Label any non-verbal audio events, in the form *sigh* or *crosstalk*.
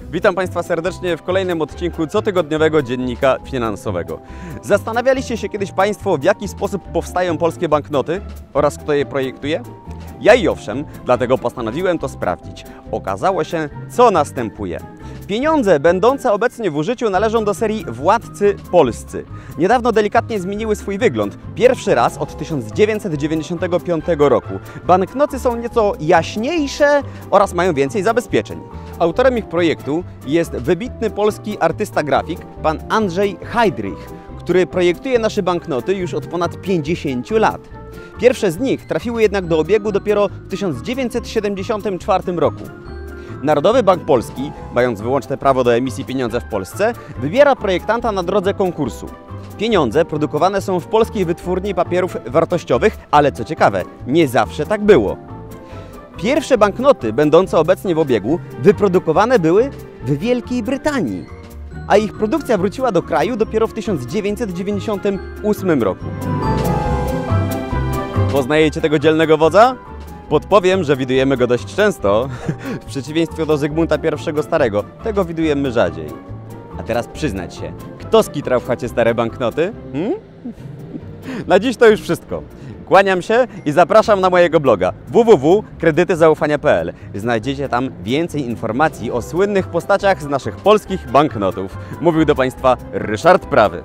Witam Państwa serdecznie w kolejnym odcinku cotygodniowego dziennika finansowego. Zastanawialiście się kiedyś Państwo, w jaki sposób powstają polskie banknoty oraz kto je projektuje? Ja i owszem, dlatego postanowiłem to sprawdzić. Okazało się, co następuje. Pieniądze będące obecnie w użyciu należą do serii Władcy Polscy. Niedawno delikatnie zmieniły swój wygląd. Pierwszy raz od 1995 roku. Banknoty są nieco jaśniejsze oraz mają więcej zabezpieczeń. Autorem ich projektu jest wybitny polski artysta grafik, pan Andrzej Heidrich, który projektuje nasze banknoty już od ponad 50 lat. Pierwsze z nich trafiły jednak do obiegu dopiero w 1974 roku. Narodowy Bank Polski, mając wyłączne prawo do emisji pieniądza w Polsce, wybiera projektanta na drodze konkursu. Pieniądze produkowane są w polskiej wytwórni papierów wartościowych, ale co ciekawe, nie zawsze tak było. Pierwsze banknoty, będące obecnie w obiegu, wyprodukowane były w Wielkiej Brytanii, a ich produkcja wróciła do kraju dopiero w 1998 roku. Poznajecie tego dzielnego wodza? Podpowiem, że widujemy go dość często, *laughs* w przeciwieństwie do Zygmunta I Starego. Tego widujemy rzadziej. A teraz przyznać się, kto skitrał w chacie stare banknoty? Hmm? *laughs* Na dziś to już wszystko. Kłaniam się i zapraszam na mojego bloga www.kredytyzaufania.pl. Znajdziecie tam więcej informacji o słynnych postaciach z naszych polskich banknotów. Mówił do Państwa Ryszard Prawy.